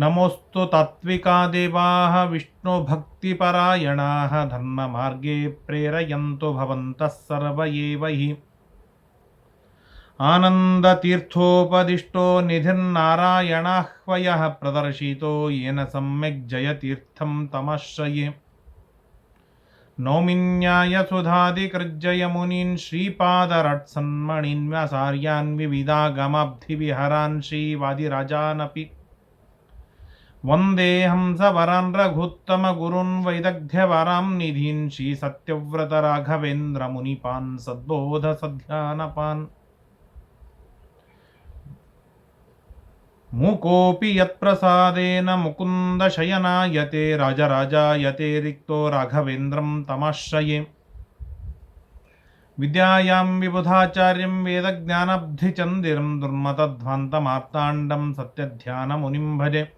नमोऽस्तु तात्विका देवाः विष्णुभक्तिपरायणाः धर्ममार्गे प्रेरयन्तु भवन्तः सर्व एव हि। आनन्दतीर्थोपदिष्टो निधिर्नारायणाह्वयः प्रदर्शितो येन सम्यक् जयतीर्थं तमाश्रये। नौमिन्यायसुधादिकृज्जयमुनीन् श्रीपादरट्सन्मणीन् व्यासार्यान् विविधागमाब्धिविहरान् श्रीवादिराजानपि। वन्देऽहं सवरान् रघुत्तमगुरून् वैदग्ध्यवरां निधीन् श्रीसत्यव्रतराघवेन्द्रमुनिपान् सद्बोधसध्यानपान्। मूकोऽपि यत्प्रसादेन मुकुन्दशयनायते राजराजायते रिक्तो राघवेन्द्रं तमाश्रये। विद्यायां विबुधाचार्यं वेदज्ञानब्धिचन्दिरं दुर्मतध्वान्तमार्ताण्डं सत्यध्यानमुनिं भजे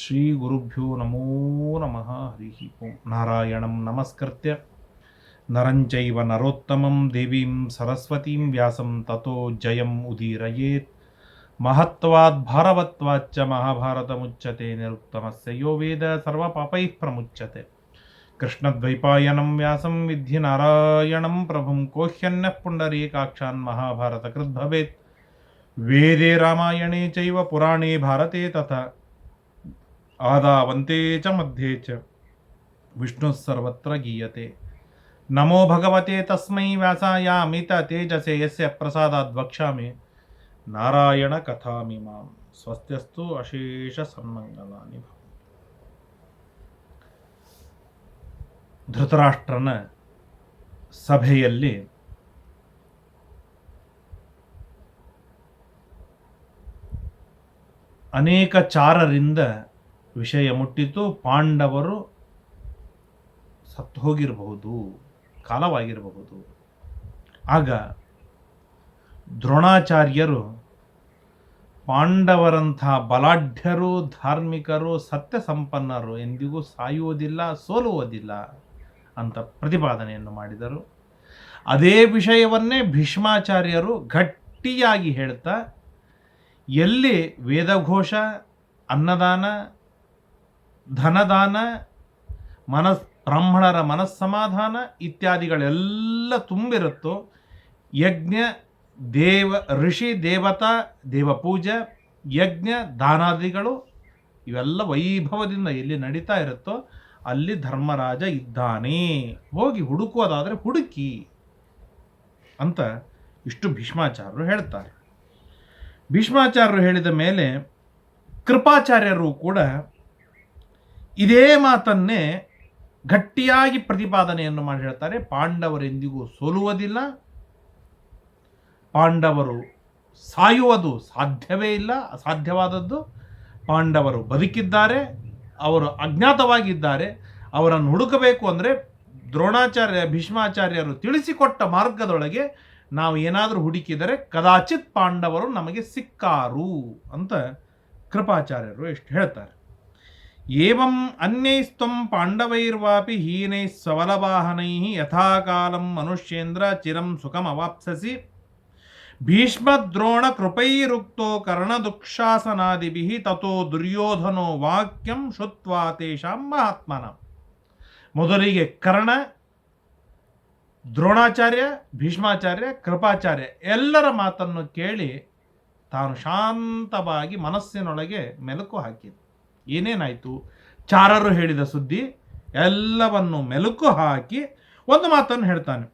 श्रीगुरुभ्यो नमो नमः। हरिः ओं नारायणं नमस्कृत्य। नरञ्चैव नरोत्तमं देवीं सरस्वतीं व्यासं ततो जयम् उदीरयेत्। महत्वात् भारवत्वाच्च महाभारतमुच्यते निरुक्तमस्य यो वेद सर्वपापैः प्रमुच्यते। कृष्णद्वैपायनं व्यासं विद्धि नारायणं प्रभुं कोह्यन्नः पुण्डरीकाक्षान् महाभारतकृद्भवेत् वेदे रामायणे चैव पुराणे भारते तथा ಆದಾವಂತೆ ಚ ಮಧ್ಯೆ ಚ ವಿಷ್ಣು ಸರ್ವತ್ರ ಗೀಯತೆ ನಮೋ ಭಗವತೆ ತಸ್ಮೈ ವ್ಯಾಸಾಯಾಮಿತ ತೇಜಸೆ ಎಸ್ ಪ್ರಸಾದಾದ್ ವಕ್ಷ್ಯಾಮಿ ನಾರಾಯಣ ಕಥಾಮಿ ಮಾಂ ಸ್ವಸ್ತ್ಯಸ್ತು ಅಶೇಷ ಸನ್ಮಂಗಲಾನಿ ಧೃತರಾಷ್ಟ್ರನ ಸಭೆಯಲ್ಲಿ ಅನೇಕ ಚಾರರಿಂದ ವಿಷಯ ಮುಟ್ಟಿತು, ಪಾಂಡವರು ಸತ್ತು ಹೋಗಿರಬಹುದು, ಕಾಲವಾಗಿರಬಹುದು. ಆಗ ದ್ರೋಣಾಚಾರ್ಯರು ಪಾಂಡವರಂಥ ಬಲಾಢ್ಯರು, ಧಾರ್ಮಿಕರು ಸತ್ಯ ಸಂಪನ್ನರು ಎಂದಿಗೂ ಸಾಯುವುದಿಲ್ಲ, ಸೋಲುವುದಿಲ್ಲ ಅಂತ ಪ್ರತಿಪಾದನೆಯನ್ನು ಮಾಡಿದರು. ಅದೇ ವಿಷಯವನ್ನೇ ಭೀಷ್ಮಾಚಾರ್ಯರು ಗಟ್ಟಿಯಾಗಿ ಹೇಳ್ತಾ, ಎಲ್ಲಿ ವೇದಘೋಷ, ಅನ್ನದಾನ ಧನದಾನ, ಮನಸ್, ಬ್ರಾಹ್ಮಣರ ಮನಸ್ಸಮಾಧಾನ ಇತ್ಯಾದಿಗಳೆಲ್ಲ ತುಂಬಿರುತ್ತೋ, ಯಜ್ಞ, ದೇವ, ಋಷಿ, ದೇವತಾ, ದೇವಪೂಜೆ, ಯಜ್ಞ, ದಾನಾದಿಗಳು ಇವೆಲ್ಲ ವೈಭವದಿಂದ ಎಲ್ಲಿ ನಡೀತಾ ಇರುತ್ತೋ ಅಲ್ಲಿ ಧರ್ಮರಾಜ ಇದ್ದಾನೆ. ಹೋಗಿ ಹುಡುಕೋದಾದರೆ ಹುಡುಕಿ ಅಂತ ಇಷ್ಟು ಭೀಷ್ಮಾಚಾರ್ಯರು ಹೇಳ್ತಾರೆ. ಭೀಷ್ಮಾಚಾರ್ಯರು ಹೇಳಿದ ಮೇಲೆ ಕೃಪಾಚಾರ್ಯರು ಕೂಡ ಇದೇ ಮಾತನ್ನೇ ಗಟ್ಟಿಯಾಗಿ ಪ್ರತಿಪಾದನೆಯನ್ನು ಮಾಡಿ ಹೇಳ್ತಾರೆ, ಪಾಂಡವರೆಂದಿಗೂ ಸೋಲುವುದಿಲ್ಲ, ಪಾಂಡವರು ಸಾಯುವುದು ಸಾಧ್ಯವೇ ಇಲ್ಲ, ಅಸಾಧ್ಯವಾದದ್ದು. ಪಾಂಡವರು ಬದುಕಿದ್ದಾರೆ, ಅವರು ಅಜ್ಞಾತವಾಗಿದ್ದಾರೆ, ಅವರನ್ನು ಹುಡುಕಬೇಕು ಅಂದರೆ ದ್ರೋಣಾಚಾರ್ಯ, ಭೀಷ್ಮಾಚಾರ್ಯರು ತಿಳಿಸಿಕೊಟ್ಟ ಮಾರ್ಗದೊಳಗೆ ನಾವು ಏನಾದರೂ ಹುಡುಕಿದರೆ ಕದಾಚಿತ್ ಪಾಂಡವರು ನಮಗೆ ಸಿಕ್ಕಾರು ಅಂತ ಕೃಪಾಚಾರ್ಯರು ಎಷ್ಟು ಹೇಳ್ತಾರೆ. ಏವಂ ಅನ್ಯೈಸ್ತಂ ಪಾಂಡವೈರ್ವಾಪಿ ಹೀನೈ ಸವಲವಾಹನೈ ಯಥಾಕಾಲಂ ಮನುಷ್ಯೇಂದ್ರ ಚಿರಂ ಸುಖಮವಾಪ್ಸಸಿ ಭೀಷ್ಮದ್ರೋಣ ಕೃಪೈರುಕ್ತೋ ಕರ್ಣದುಕ್ಷಾಸನಾದಿಭಿ ತಥೋ ದುರ್ಯೋಧನೋ ವಾಕ್ಯಂ ಶುತ್ವಾ ತೇಷಾಂ ಮಹಾತ್ಮನ ಮೊದಲಿಗೆ ಕರ್ಣ ದ್ರೋಣಾಚಾರ್ಯ ಭೀಷ್ಮಾಚಾರ್ಯ ಕೃಪಾಚಾರ್ಯ ಎಲ್ಲರ ಮಾತನ್ನು ಕೇಳಿ ತಾನು ಶಾಂತವಾಗಿ ಮನಸ್ಸಿನೊಳಗೆ ಮೆಲುಕು ಹಾಕಿದ ಏನೇನಾಯಿತು? ಚಾರರು ಹೇಳಿದ ಸುದ್ದಿ ಎಲ್ಲವನ್ನು ಮೆಲುಕು ಹಾಕಿ ಒಂದು ಮಾತನ್ನು ಹೇಳ್ತಾನೆ.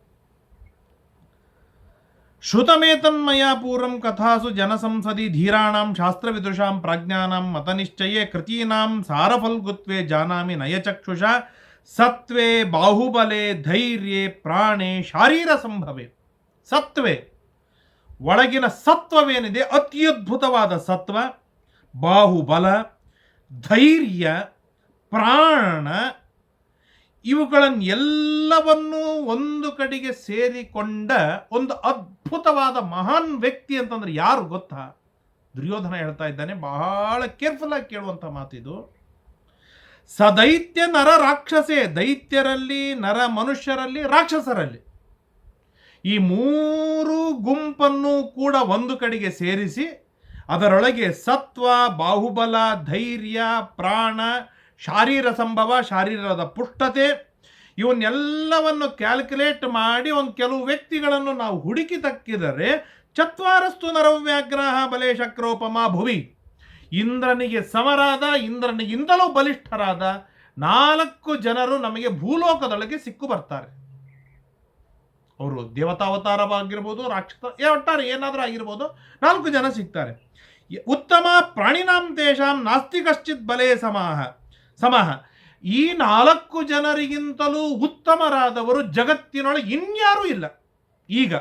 ಶ್ರುತಮೇತನ್ಮಯ ಪೂರ್ವಂ ಕಥಾಸು ಜನಸಂಸದಿ ಧೀರಾಣಾಂ ಶಾಸ್ತ್ರವಿದುಷಾಂ ಪ್ರಾಜ್ಞಾನಾಂ ಮತನಿಶ್ಚಯೇ ಕೃತೀನಾಂ ಸಾರಫಲ್ಗುತ್ವೇ ಜಾನಾಮಿ ನಯಚಕ್ಷುಷ ಸತ್ವೇ ಬಾಹುಬಲೆ ಧೈರ್ಯ ಪ್ರಾಣೆ ಶಾರೀರ ಸಂಭವೆ. ಸತ್ವೆ. ಒಳಗಿನ ಸತ್ವವೇನಿದೆ? ಅತ್ಯದ್ಭುತವಾದ ಸತ್ವ, ಬಾಹುಬಲ ಧೈರ್ಯ, ಪ್ರಾಣ ಇವುಗಳನ್ನು ಎಲ್ಲವನ್ನೂ ಒಂದು ಕಡೆಗೆ ಸೇರಿಕೊಂಡ ಒಂದು ಅದ್ಭುತವಾದ ಮಹಾನ್ ವ್ಯಕ್ತಿ ಅಂತಂದ್ರೆ ಯಾರು ಗೊತ್ತಾ? ದುರ್ಯೋಧನ ಹೇಳ್ತಾ ಇದ್ದಾನೆ, ಬಹಳ ಕೇರ್ಫುಲ್ ಆಗಿ ಕೇಳುವಂಥ ಮಾತಿದು. ಸದೈತ್ಯ ನರ ರಾಕ್ಷಸೇ, ದೈತ್ಯರಲ್ಲಿ, ನರ ಮನುಷ್ಯರಲ್ಲಿ, ರಾಕ್ಷಸರಲ್ಲಿ. ಈ ಮೂರು ಗುಂಪನ್ನು ಕೂಡ ಒಂದು ಕಡೆಗೆ ಸೇರಿಸಿ ಅದರೊಳಗೆ ಸತ್ವ, ಬಾಹುಬಲ, ಧೈರ್ಯ, ಪ್ರಾಣ, ಶಾರೀರ ಸಂಭವ, ಶಾರೀರದ ಪುಷ್ಟತೆ, ಇವನ್ನೆಲ್ಲವನ್ನು ಕ್ಯಾಲ್ಕುಲೇಟ್ ಮಾಡಿ ಒಂದು ಕೆಲವು ವ್ಯಕ್ತಿಗಳನ್ನು ನಾವು ಹುಡುಕಿ ತಕ್ಕಿದರೆ ಚತ್ವಾರಸ್ತು ನರವ್ಯಾಗ್ರಹ ಬಲೆ ಶಕ್ರೋಪಮ ಭುವಿ. ಇಂದ್ರನಿಗೆ ಸಮರಾದ, ಇಂದ್ರನಿಗಿಂತಲೂ ಬಲಿಷ್ಠರಾದ ನಾಲ್ಕು ಜನರು ನಮಗೆ ಭೂಲೋಕದೊಳಗೆ ಸಿಕ್ಕು ಬರ್ತಾರೆ. ಅವರು ದೇವತಾವತಾರವಾಗಿರ್ಬೋದು, ರಾಕ್ಷಸ ಒಟ್ಟಾರೆ ಏನಾದರೂ ಆಗಿರ್ಬೋದು, ನಾಲ್ಕು ಜನ ಸಿಗ್ತಾರೆ. ಉತ್ತಮ ಪ್ರಾಣಿನಾಂ ತೇಷಾಂ ನಾಸ್ತಿ ಕಶ್ಚಿತ್ ಬಲೇ ಸಮಾಹ, ಸಮಹ. ಈ ನಾಲ್ಕು ಜನರಿಗಿಂತಲೂ ಉತ್ತಮರಾದವರು ಜಗತ್ತಿನೊಳಗೆ ಇನ್ಯಾರೂ ಇಲ್ಲ. ಈಗ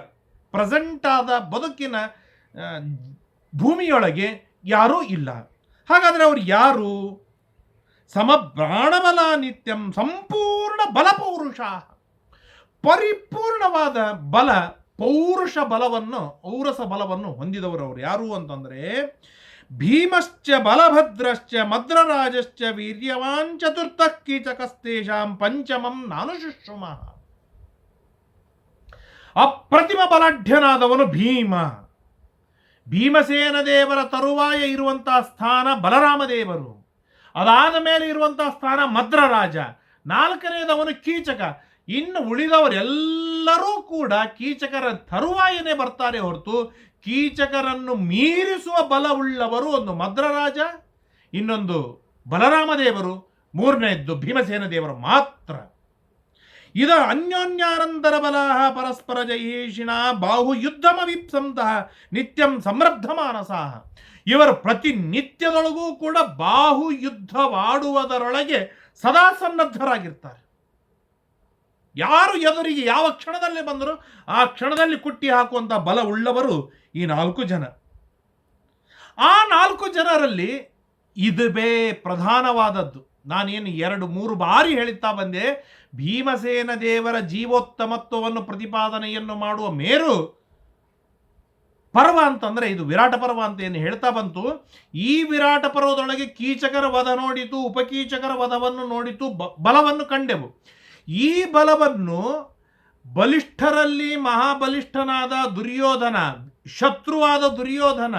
ಪ್ರೆಸೆಂಟ್ ಆದ ಬದುಕಿನ ಭೂಮಿಯೊಳಗೆ ಯಾರೂ ಇಲ್ಲ. ಹಾಗಾದರೆ ಅವರು ಯಾರು? ಸಮ ಪ್ರಾಣಬಲ ನಿತ್ಯಂ ಸಂಪೂರ್ಣ ಬಲಪೌರುಷ. ಪರಿಪೂರ್ಣವಾದ ಬಲ, ಪೌರುಷ ಬಲವನ್ನು, ಔರಸ ಬಲವನ್ನು ಹೊಂದಿದವರು ಅವರು. ಯಾರು ಅಂತಂದ್ರೆ, ಭೀಮಶ್ಚ ಬಲಭದ್ರಶ್ಚ ಮದ್ರರಾಜಶ್ಚ ವೀರ್ಯವಾನ್ ಚತುರ್ಥ ಕೀಚಕಸ್ತೇಷಾಂ ಪಂಚಮಂ ನಾನು ಶುಶ್ರುಮ. ಅಪ್ರತಿಮ ಬಲಾಢ್ಯನಾದವನು ಭೀಮ. ಭೀಮಸೇನ ದೇವರ ತರುವಾಯ ಇರುವಂತಹ ಸ್ಥಾನ ಬಲರಾಮ ದೇವರು ಅದಾದ ಮೇಲೆ ಇರುವಂತಹ ಸ್ಥಾನ ಮದ್ರರಾಜ. ನಾಲ್ಕನೇದವನು ಕೀಚಕ. ಇನ್ನು ಉಳಿದವರೆಲ್ಲರೂ ಕೂಡ ಕೀಚಕರ ತರುವಾಯನೇ ಬರ್ತಾರೆ ಹೊರತು ಕೀಚಕರನ್ನು ಮೀರಿಸುವ ಬಲವುಳ್ಳವರು ಒಂದು ಮದ್ರರಾಜ, ಇನ್ನೊಂದು ಬಲರಾಮದೇವರು ಮೂರನೆಯದ್ದು ಭೀಮಸೇನ ದೇವರು ಮಾತ್ರ. ಇದ ಅನ್ಯೋನ್ಯಾನಂದರ ಬಲಾಹ ಪರಸ್ಪರ ಜಯೇಷಿಣ ಬಾಹು ಯುದ್ಧಮ ವಿಪ್ಸಂತಹ ನಿತ್ಯಂ ಸಮೃದ್ಧ ಮಾನಸಾಹ ಇವರು ಪ್ರತಿನಿತ್ಯದೊಳಗೂ ಕೂಡ ಬಾಹು ಯುದ್ಧವಾಡುವುದರೊಳಗೆ ಸದಾ ಸನ್ನದ್ಧರಾಗಿರ್ತಾರೆ. ಯಾರು ಎದುರಿಗೆ ಯಾವ ಕ್ಷಣದಲ್ಲಿ ಬಂದರು ಆ ಕ್ಷಣದಲ್ಲಿ ಕುಟ್ಟಿ ಹಾಕುವಂಥ ಬಲ ಉಳ್ಳವರು ಈ ನಾಲ್ಕು ಜನ. ಆ ನಾಲ್ಕು ಜನರಲ್ಲಿ ಇದುವೇ ಪ್ರಧಾನವಾದದ್ದು. ನಾನೇನು ಎರಡು, ಮೂರು ಬಾರಿ ಹೇಳುತ್ತಾ ಬಂದೆ, ಭೀಮಸೇನ ದೇವರ ಜೀವೋತ್ತಮತ್ವವನ್ನು ಪ್ರತಿಪಾದನೆಯನ್ನು ಮಾಡುವ ಮೇರು ಪರ್ವ ಅಂತಂದ್ರೆ ಇದು ವಿರಾಟ ಪರ್ವ ಅಂತ ಏನು ಹೇಳ್ತಾ ಬಂತು. ಈ ವಿರಾಟ ಪರ್ವದೊಳಗೆ ಕೀಚಕರ ವಧ ನೋಡಿತು, ಉಪಕೀಚಕರ ವಧವನ್ನು ನೋಡಿತು ಬಲವನ್ನು ಕಂಡೆವು. ಈ ಬಲವನ್ನು ಬಲಿಷ್ಠರಲ್ಲಿ ಮಹಾಬಲಿಷ್ಠನಾದ ದುರ್ಯೋಧನ, ಶತ್ರುವಾದ ದುರ್ಯೋಧನ,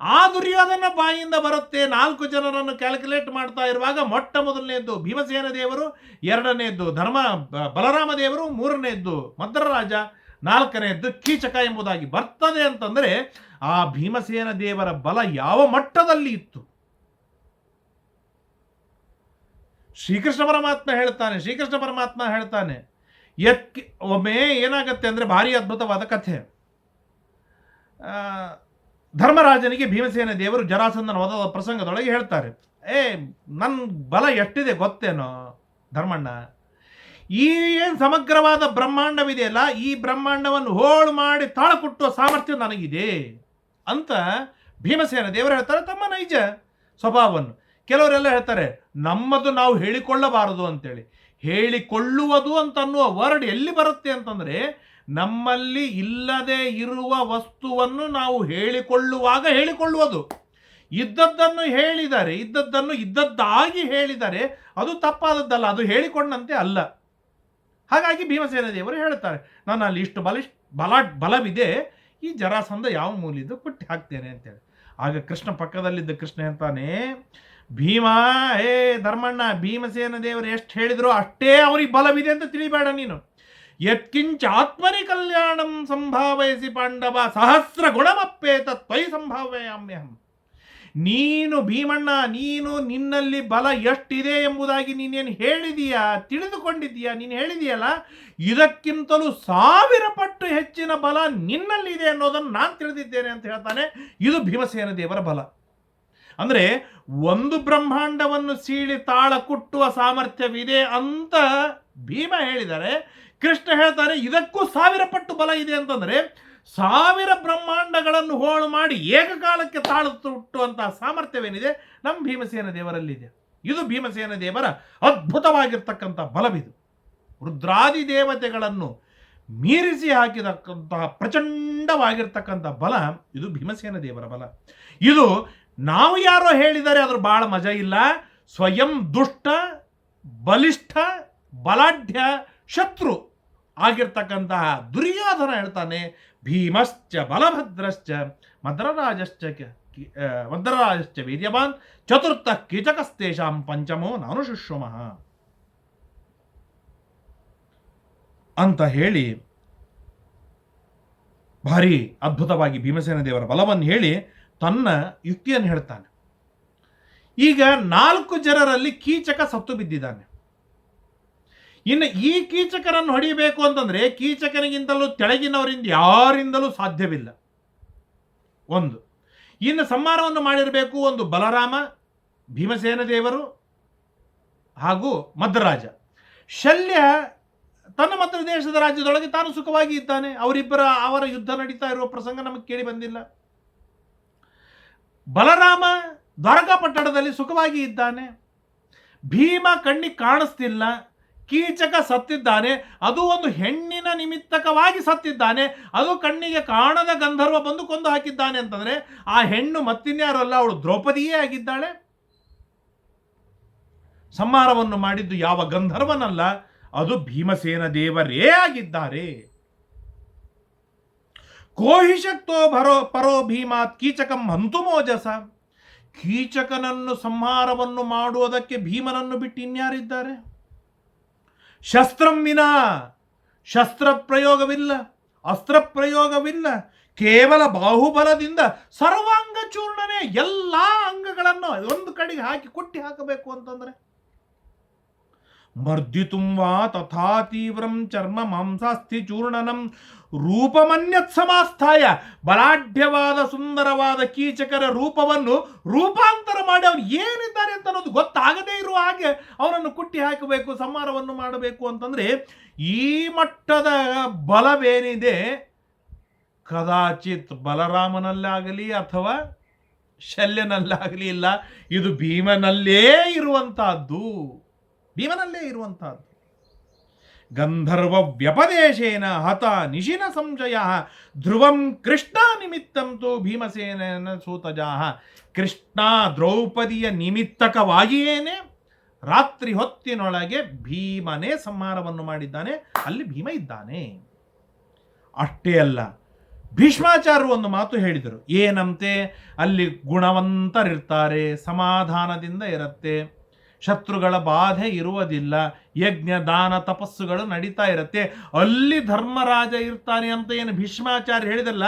ಆ ದುರ್ಯೋಧನ ಬಾಯಿಂದ ಬರುತ್ತೆ ನಾಲ್ಕು ಜನರನ್ನು ಕ್ಯಾಲ್ಕುಲೇಟ್ ಮಾಡ್ತಾ ಇರುವಾಗ ಮೊಟ್ಟ ಮೊದಲನೆಯದ್ದು ಭೀಮಸೇನ ದೇವರು ಎರಡನೆಯದ್ದು ಧರ್ಮ ಬಲರಾಮ ದೇವರು ಮೂರನೆಯದ್ದು ಮದ್ರರಾಜ ನಾಲ್ಕನೆಯದ್ದು ಕೀಚಕ ಎಂಬುದಾಗಿ ಬರ್ತದೆ ಅಂತಂದರೆ ಆ ಭೀಮಸೇನ ದೇವರ ಬಲ ಯಾವ ಮಟ್ಟದಲ್ಲಿ ಇತ್ತು? ಶ್ರೀಕೃಷ್ಣ ಪರಮಾತ್ಮ ಹೇಳ್ತಾನೆ, ಶ್ರೀಕೃಷ್ಣ ಪರಮಾತ್ಮ ಹೇಳ್ತಾನೆ. ಎತ್ತಿ ಒಮ್ಮೆ ಏನಾಗತ್ತೆ ಅಂದರೆ ಭಾರಿ ಅದ್ಭುತವಾದ ಕಥೆ. ಧರ್ಮರಾಜನಿಗೆ ಭೀಮಸೇನ ದೇವರು ಜರಾಸಂದನ ವಧದ ಪ್ರಸಂಗದೊಳಗೆ ಹೇಳ್ತಾರೆ. ಏ ನನ್ನ ಬಲ ಎಷ್ಟಿದೆ ಗೊತ್ತೇನೋ, ಧರ್ಮಣ್ಣ? ಈ ಏನು ಸಮಗ್ರವಾದ ಬ್ರಹ್ಮಾಂಡವಿದೆಯಲ್ಲ, ಈ ಬ್ರಹ್ಮಾಂಡವನ್ನು ಹೋಳು ಮಾಡಿ ತಾಳಕುಟ್ಟುವ ಸಾಮರ್ಥ್ಯ ನನಗಿದೆ ಅಂತ ಭೀಮಸೇನ ದೇವರು ಹೇಳ್ತಾರೆ ತಮ್ಮ ನೈಜ ಸ್ವಭಾವವನ್ನು. ಕೆಲವರೆಲ್ಲ ಹೇಳ್ತಾರೆ, ನಮ್ಮದು ನಾವು ಹೇಳಿಕೊಳ್ಳಬಾರದು ಅಂತೇಳಿ. ಹೇಳಿಕೊಳ್ಳುವುದು ಅಂತನ್ನುವ ವರ್ಡ್ ಎಲ್ಲಿ ಬರುತ್ತೆ ಅಂತಂದರೆ, ನಮ್ಮಲ್ಲಿ ಇಲ್ಲದೆ ಇರುವ ವಸ್ತುವನ್ನು ನಾವು ಹೇಳಿಕೊಳ್ಳುವಾಗ ಹೇಳಿಕೊಳ್ಳುವುದು. ಇದ್ದದ್ದನ್ನು ಹೇಳಿದರೆ, ಇದ್ದದ್ದನ್ನು ಇದ್ದದ್ದಾಗಿ ಹೇಳಿದರೆ ಅದು ತಪ್ಪಾದದ್ದಲ್ಲ, ಅದು ಹೇಳಿಕೊಂಡಂತೆ ಅಲ್ಲ. ಹಾಗಾಗಿ ಭೀಮಸೇನ ದೇವರು ಹೇಳ್ತಾರೆ ನಾನು ಅಲ್ಲಿ ಇಷ್ಟು ಬಲಿಷ್ ಬಲ, ಬಲವಿದೆ, ಈ ಜರಾಸಂಧ ಯಾವ ಮೂಲಿದ್ದು ಕುಟ್ಟಿ ಹಾಕ್ತೇನೆ ಅಂತೇಳಿ. ಆಗ ಕೃಷ್ಣ ಪಕ್ಕದಲ್ಲಿದ್ದ ಕೃಷ್ಣ ಅಂತಾನೆ ಭೀಮ, ಏ ಧರ್ಮಣ್ಣ, ಭೀಮಸೇನ ದೇವರು ಎಷ್ಟು ಹೇಳಿದ್ರು ಅಷ್ಟೇ ಅವ್ರಿಗೆ ಬಲವಿದೆ ಅಂತ ತಿಳಿಬೇಡ ನೀನು. ಯತ್ಕಿಂಚ ಆತ್ಮನಿ ಕಲ್ಯಾಣಂ ಸಂಭಾವಯಸಿ ಪಾಂಡವ, ಸಹಸ್ರ ಗುಣಮಪ್ಪೇತ ತ್ವಯಿ ಸಂಭಾವಯಾಮ್ಯಹಂ. ನೀನು ಭೀಮಣ್ಣ, ನೀನು ನಿನ್ನಲ್ಲಿ ಬಲ ಎಷ್ಟಿದೆ ಎಂಬುದಾಗಿ ನೀನೇನು ಹೇಳಿದೀಯಾ, ತಿಳಿದುಕೊಂಡಿದ್ದೀಯಾ, ನೀನು ಹೇಳಿದೀಯಲ್ಲ? ಇದಕ್ಕಿಂತಲೂ ಸಾವಿರ ಪಟ್ಟು ಹೆಚ್ಚಿನ ಬಲ ನಿನ್ನಲ್ಲಿದೆ ಅನ್ನೋದನ್ನು ನಾನು ತಿಳಿದಿದ್ದೇನೆ ಅಂತ ಹೇಳ್ತಾನೆ. ಇದು ಭೀಮಸೇನ ದೇವರ ಬಲ. ಅಂದರೆ ಒಂದು ಬ್ರಹ್ಮಾಂಡವನ್ನು ಸೀಳಿ ತಾಳ ಕುಟ್ಟುವ ಸಾಮರ್ಥ್ಯವಿದೆ ಅಂತ ಭೀಮ ಹೇಳಿದ್ದಾರೆ ಕೃಷ್ಣ ಹೇಳ್ತಾರೆ, ಇದಕ್ಕೂ ಸಾವಿರ ಪಟ್ಟು ಬಲ ಇದೆ ಅಂತಂದರೆ ಸಾವಿರ ಬ್ರಹ್ಮಾಂಡಗಳನ್ನು ಹೋಳು ಮಾಡಿ ಏಕಕಾಲಕ್ಕೆ ತಾಳು ಹುಟ್ಟುವಂತಹ ಸಾಮರ್ಥ್ಯವೇನಿದೆ? ನಮ್ಮ ಭೀಮಸೇನ ದೇವರಲ್ಲಿದೆ. ಇದು ಭೀಮಸೇನ ದೇವರ ಅದ್ಭುತವಾಗಿರ್ತಕ್ಕಂಥ ಬಲವಿದು. ರುದ್ರಾದಿ ದೇವತೆಗಳನ್ನು ಮೀರಿಸಿ ಹಾಕಿದಕ್ಕಂತಹ ಪ್ರಚಂಡವಾಗಿರ್ತಕ್ಕಂಥ ಬಲ, ಇದು ಭೀಮಸೇನ ದೇವರ ಬಲ. ಇದು ನಾವು ಯಾರೋ ಹೇಳಿದರೆ ಅದ್ರ ಭಾಳ ಮಜಾ ಇಲ್ಲ. ಸ್ವಯಂ ದುಷ್ಟ, ಬಲಿಷ್ಠ, ಬಲಾಢ್ಯ ಶತ್ರು ಆಗಿರ್ತಕ್ಕಂತಹ ದುರ್ಯೋಧನ ಹೇಳ್ತಾನೆ, ಭೀಮಶ್ಚ ಬಲಭದ್ರಶ್ಚ, ಮದ್ರರಾಜಶ್ಚ ಮದ್ರರಾಜಶ್ಚ ವೀರ್ಯವಾನ್ ಚತುರ್ಥ ಕೀಚಕಸ್ತೇಷಾಂ ಪಂಚಮೋ ನಾನು ಶುಶ್ವಮಃ ಅಂತ ಹೇಳಿ ಭಾರಿ ಅದ್ಭುತವಾಗಿ ಭೀಮಸೇನ ದೇವರ ಬಲವನ್ನು ಹೇಳಿ ತನ್ನ ಯುಕ್ತಿಯನ್ನು ಹೇಳ್ತಾನೆ. ಈಗ ನಾಲ್ಕು ಜನರಲ್ಲಿ ಕೀಚಕ ಸತ್ತು ಬಿದ್ದಿದ್ದಾನೆ. ಇನ್ನು ಈ ಕೀಚಕರನ್ನು ಹೊಡಿಬೇಕು ಅಂತಂದರೆ ಕೀಚಕನಿಗಿಂತಲೂ ತೆಳಗಿನವರಿಂದ ಯಾರಿಂದಲೂ ಸಾಧ್ಯವಿಲ್ಲ. ಒಂದು, ಇನ್ನು ಸಂಹಾರವನ್ನು ಮಾಡಿರಬೇಕು ಒಂದು ಬಲರಾಮ, ಭೀಮಸೇನ ದೇವರು ಹಾಗೂ ಮದ್ರರಾಜ ಶಲ್ಯ ತನ್ನ ಮತ್ತು ದೇಶದ ರಾಜ್ಯದೊಳಗೆ ತಾನು ಸುಖವಾಗಿ ಇದ್ದಾನೆ. ಅವರಿಬ್ಬರ ಅವರ ಯುದ್ಧ ನಡೀತಾ ಇರುವ ಪ್ರಸಂಗ ನಮಗೆ ಕೇಳಿ ಬಂದಿಲ್ಲ. ಬಲರಾಮ ದ್ವಾರಕಾ ಪಟ್ಟಣದಲ್ಲಿ ಸುಖವಾಗಿ ಇದ್ದಾನೆ. ಭೀಮ ಕಣ್ಣಿ ಕಾಣಿಸ್ತಿಲ್ಲ. ಕೀಚಕ ಸತ್ತಿದ್ದಾನೆ. ಅದು ಒಂದು ಹೆಣ್ಣಿನ ನಿಮಿತ್ತಕವಾಗಿ ಸತ್ತಿದ್ದಾನೆ. ಅದು ಕಣ್ಣಿಗೆ ಕಾಣದ ಗಂಧರ್ವ ಬಂದು ಕೊಂದು ಹಾಕಿದ್ದಾನೆ ಅಂತಂದರೆ ಆ ಹೆಣ್ಣು ಮತ್ತಿನ್ಯಾರಲ್ಲ, ಅವಳು ದ್ರೌಪದಿಯೇ ಆಗಿದ್ದಾಳೆ. ಸಂಹಾರವನ್ನು ಮಾಡಿದ್ದು ಯಾವ ಗಂಧರ್ವನಲ್ಲ. ಅದು ಭೀಮಸೇನ ದೇವರೇ ಆಗಿದ್ದಾರೆ. ಕೋಹಿಶಕ್ತೋ ಭರೋ ಪರೋ ಭೀಮಾತ್ ಕೀಚಕಂ ಹಂತು ಮೋಜಸ. ಕೀಚಕನನ್ನು ಸಂಹಾರವನ್ನು ಮಾಡುವುದಕ್ಕೆ ಭೀಮನನ್ನು ಬಿಟ್ಟು ಇನ್ಯಾರಿದ್ದಾರೆ? ಶಸ್ತ್ರಂ ವಿನಾ ಶಸ್ತ್ರ ಪ್ರಯೋಗವಿಲ್ಲ ಅಸ್ತ್ರ ಪ್ರಯೋಗವಿಲ್ಲ ಕೇವಲ ಬಾಹುಬಲದಿಂದ ಸರ್ವಾಂಗ ಚೂರ್ಣನೆ ಎಲ್ಲ ಅಂಗಗಳನ್ನು ಒಂದು ಕಡೆಗೆ ಹಾಕಿ ಕುಟ್ಟಿ ಹಾಕಬೇಕು ಅಂತಂದ್ರೆ ಮರ್ದಿತುಂ ವಾ ತಥಾ ತೀವ್ರಂ ಚರ್ಮ ಮಾಂಸಾಸ್ಥಿ ಚೂರ್ಣನಂ. ರೂಪಮನ್ಯತ್ ಸಮಾಸ್ಥಾಯ ಬಲಾಢ್ಯವಾದ ಸುಂದರವಾದ ಕೀಚಕರ ರೂಪವನ್ನು ರೂಪಾಂತರ ಮಾಡಿ ಅವ್ರು ಏನಿದ್ದಾರೆ ಅಂತ ಅನ್ನೋದು ಗೊತ್ತಾಗದೇ ಇರುವ ಹಾಗೆ ಅವರನ್ನು ಕುಟ್ಟಿ ಹಾಕಬೇಕು, ಸಂಹಾರವನ್ನು ಮಾಡಬೇಕು ಅಂತಂದ್ರೆ ಈ ಮಟ್ಟದ ಬಲವೇನಿದೆ? ಕದಾಚಿತ್ ಬಲರಾಮನಲ್ಲಾಗಲಿ ಅಥವಾ ಶಲ್ಯನಲ್ಲಾಗಲಿ ಇಲ್ಲ, ಇದು ಭೀಮನಲ್ಲೇ ಇರುವಂತಹದ್ದು. ಭೀಮನಲ್ಲೇ ಇರುವಂತಹದ್ದು ಗಂಧರ್ವ ವ್ಯಪದೇಶೇನ ಹತ ನಿಶಿನ ಸಂಶಯ, ಧ್ರುವಂ ಕೃಷ್ಣ ನಿಮಿತ್ತಂ ತು ಭೀಮಸೇನ ಸೂತಜಾಹ. ಕೃಷ್ಣ ದ್ರೌಪದಿಯ ನಿಮಿತ್ತಕವಾಗಿಯೇನೆ ರಾತ್ರಿ ಹೊತ್ತಿನೊಳಗೆ ಭೀಮನೇ ಸಂಹಾರವನ್ನು ಮಾಡಿದ್ದಾನೆ. ಅಲ್ಲಿ ಭೀಮ ಇದ್ದಾನೆ. ಅಷ್ಟೇ ಅಲ್ಲ ಭೀಷ್ಮಾಚಾರ್ಯರು ಒಂದು ಮಾತು ಹೇಳಿದರು. ಏನಂತೆ? ಅಲ್ಲಿ ಗುಣವಂತರಿರ್ತಾರೆ, ಸಮಾಧಾನದಿಂದ ಇರುತ್ತೆ. ಶತ್ರುಗಳ ಬಾಧೆ ಇರುವುದಿಲ್ಲ. ಯಜ್ಞ, ದಾನ, ತಪಸ್ಸುಗಳು ನಡೀತಾ ಇರುತ್ತೆ. ಅಲ್ಲಿ ಧರ್ಮರಾಜ ಇರ್ತಾನೆ ಅಂತ ಏನು ಭೀಷ್ಮಾಚಾರ್ಯ ಹೇಳಿದಲ್ಲ,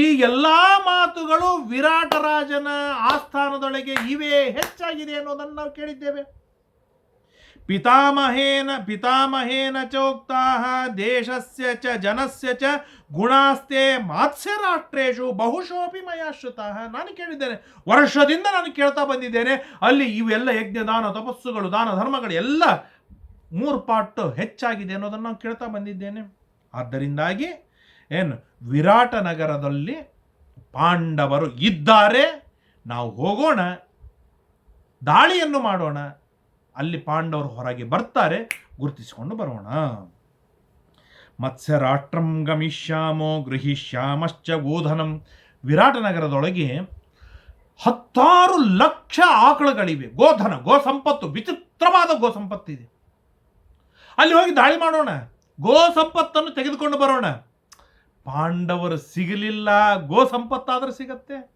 ಈ ಎಲ್ಲ ಮಾತುಗಳು ವಿರಾಟರಾಜನ ಆಸ್ಥಾನದೊಳಗೆ ಇವೇ, ಹೆಚ್ಚಾಗಿದೆ ಅನ್ನೋದನ್ನು ನಾವು ಕೇಳಿದ್ದೇವೆ. ಪಿತಾಮಹೇನ ಪಿತಾಮಹೇನ ಚೋಕ್ತಃ ದೇಶಸ್ಯ ಚ, ಜನಸ್ಯ ಚ, ಗುಣಾಸ್ತೆ ಮಾತ್ಸ್ಯ ರಾಷ್ಟ್ರೇಶು ಬಹುಶೋಪಿ ನಾನು ಕೇಳಿದ್ದೇನೆ, ವರ್ಷದಿಂದ ನಾನು ಕೇಳ್ತಾ ಬಂದಿದ್ದೇನೆ, ಅಲ್ಲಿ ಇವೆಲ್ಲ ಯಜ್ಞ ದಾನ ತಪಸ್ಸುಗಳು, ದಾನ ಧರ್ಮಗಳು ಎಲ್ಲ ಮೂರು ಪಾಟು ಹೆಚ್ಚಾಗಿದೆ ಅನ್ನೋದನ್ನು ನಾನು ಕೇಳ್ತಾ ಬಂದಿದ್ದೇನೆ. ಆದ್ದರಿಂದಾಗಿ, ಏನು, ವಿರಾಟ ನಗರದಲ್ಲಿ ಪಾಂಡವರು ಇದ್ದಾರೆ, ನಾವು ಹೋಗೋಣ, ದಾಳಿಯನ್ನು ಮಾಡೋಣ ಅಲ್ಲಿ ಪಾಂಡವರು ಹೊರಗೆ ಬರ್ತಾರೆ, ಗುರುತಿಸಿಕೊಂಡು ಬರೋಣ. ಮತ್ಸ್ಯರಾಷ್ಟ್ರಂ ಗಮಿಷ್ಯಾಮೋ ಗೃಹಿಷ್ಯಾಮಶ್ಚ ಗೋಧನಂ. ವಿರಾಟ ನಗರದೊಳಗೆ ಹತ್ತಾರು ಲಕ್ಷ ಆಕಳುಗಳಿವೆ. ಗೋಧನ ಗೋ ಸಂಪತ್ತು ವಿಚಿತ್ರವಾದ ಗೋ ಸಂಪತ್ತಿದೆ ಅಲ್ಲಿ ಹೋಗಿ ದಾಳಿ ಮಾಡೋಣ. ಗೋ ಸಂಪತ್ತನ್ನು ತೆಗೆದುಕೊಂಡು ಬರೋಣ. ಪಾಂಡವರು ಸಿಗಲಿಲ್ಲ ಗೋ ಸಂಪತ್ತಾದರೂ ಸಿಗತ್ತೆ.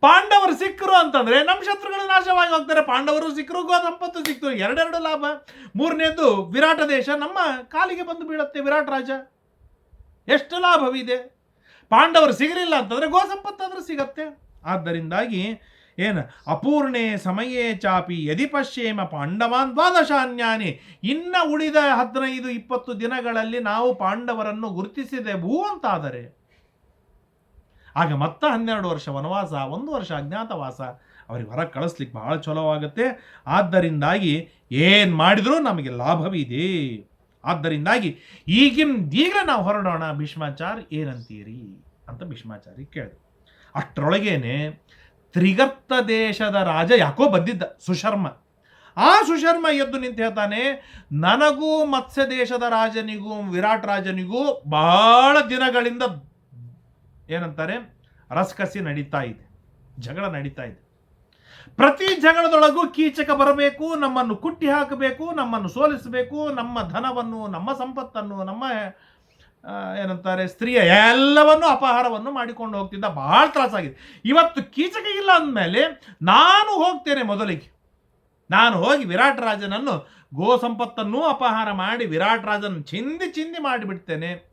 ಪಾಂಡವರು ಸಿಕ್ಕರು ಅಂತಂದ್ರೆ ನಮ್ಮ ಶತ್ರುಗಳು ನಾಶವಾಗಿ ಹೋಗ್ತಾರೆ. ಪಾಂಡವರು ಸಿಕ್ಕರು ಗೋ ಸಂಪತ್ತು ಸಿಕ್ತು. ಎರಡೆರಡು ಲಾಭ. ಮೂರನೇದು ವಿರಾಟ ದೇಶ. ನಮ್ಮ ಕಾಲಿಗೆ ಬಂದು ಬೀಳುತ್ತೆ ವಿರಾಟ್ ರಾಜ. ಎಷ್ಟು ಲಾಭವಿದೆ? ಪಾಂಡವರು ಸಿಗಲಿಲ್ಲ ಅಂತಂದ್ರೆ ಗೋ ಸಂಪತ್ತಾದ್ರೂ ಸಿಗತ್ತೆ. ಆದ್ದರಿಂದಾಗಿ ಏನು? ಅಪೂರ್ಣೆ ಸಮಯೇ ಚಾಪಿ ಯದಿ ಪಶ್ಯೇಮ ಪಾಂಡವಾನ್ ದ್ವಾದಶಾನ್ಯಾನಿ. ಇನ್ನು ಉಳಿದ ಹದಿನೈದು, ಇಪ್ಪತ್ತು ದಿನಗಳಲ್ಲಿ ನಾವು ಪಾಂಡವರನ್ನು ಗುರುತಿಸಿದೆವು ಅಂತಾದರೆ ಆಗ ಮತ್ತೆ ಹನ್ನೆರಡು ವರ್ಷ ವನವಾಸ, ಒಂದು ವರ್ಷ ಅಜ್ಞಾತವಾಸ, ಅವ್ರಿಗೆ ಹೊರ ಕಳಿಸ್ಲಿಕ್ಕೆ ಭಾಳ ಚಲೋ ಆಗುತ್ತೆ. ಆದ್ದರಿಂದಾಗಿ ಏನು ಮಾಡಿದರೂ ನಮಗೆ ಲಾಭವಿದೆ. ಆದ್ದರಿಂದಾಗಿ ಈಗಿನ ದೀಗ ನಾವು ಹೊರಡೋಣ. ಭೀಷ್ಮಾಚಾರ್, ಏನಂತೀರಿ? ಅಂತ ಭೀಷ್ಮಾಚಾರಿ ಕೇಳಿದ್ರು ಅಷ್ಟರೊಳಗೇನೆ ತ್ರಿಗರ್ತ ದೇಶದ ರಾಜ ಯಾಕೋ ಬಂದಿದ್ದ, ಸುಶರ್ಮ. ಆ ಸುಶರ್ಮ ಎದ್ದು ನಿಂತು ಹೇಳ್ತಾನೆ, ನನಗೂ ಮತ್ಸ್ಯ ದೇಶದ ರಾಜನಿಗೂ, ವಿರಾಟ್ ರಾಜನಿಗೂ ಬಹಳ ದಿನಗಳಿಂದ ಏನಂತಾರೆ? ರಸಕಸಿ ನಡೀತಾ ಇದೆ. ಜಗಳ ನಡೀತಾ ಇದೆ. ಪ್ರತಿ ಜಗಳದೊಳಗೂ ಕೀಚಕ ಬರಬೇಕು, ನಮ್ಮನ್ನು ಕುಟ್ಟಿ ಹಾಕಬೇಕು, ನಮ್ಮನ್ನು ಸೋಲಿಸಬೇಕು, ನಮ್ಮ ಧನವನ್ನು, ನಮ್ಮ ಸಂಪತ್ತನ್ನು, ನಮ್ಮ ಏನಂತಾರೆ, ಸ್ತ್ರೀಯ ಎಲ್ಲವನ್ನು ಅಪಹಾರವನ್ನು ಮಾಡಿಕೊಂಡು ಹೋಗ್ತಿದ್ದ. ಬಹಳ ತ್ರಾಸಾಗಿದೆ. ಇವತ್ತು ಕೀಚಕ ಇಲ್ಲ ಅಂದಮೇಲೆ ನಾನು ಹೋಗ್ತೇನೆ ಮೊದಲಿಗೆ. ನಾನು ಹೋಗಿ ವಿರಾಟ್ ರಾಜನನ್ನು, ಗೋ ಸಂಪತ್ತನ್ನು ಅಪಹಾರ ಮಾಡಿ ವಿರಾಟ್ ರಾಜನ ಚಿಂದಿ ಚಿಂದಿ ಮಾಡಿಬಿಡ್ತೇನೆ.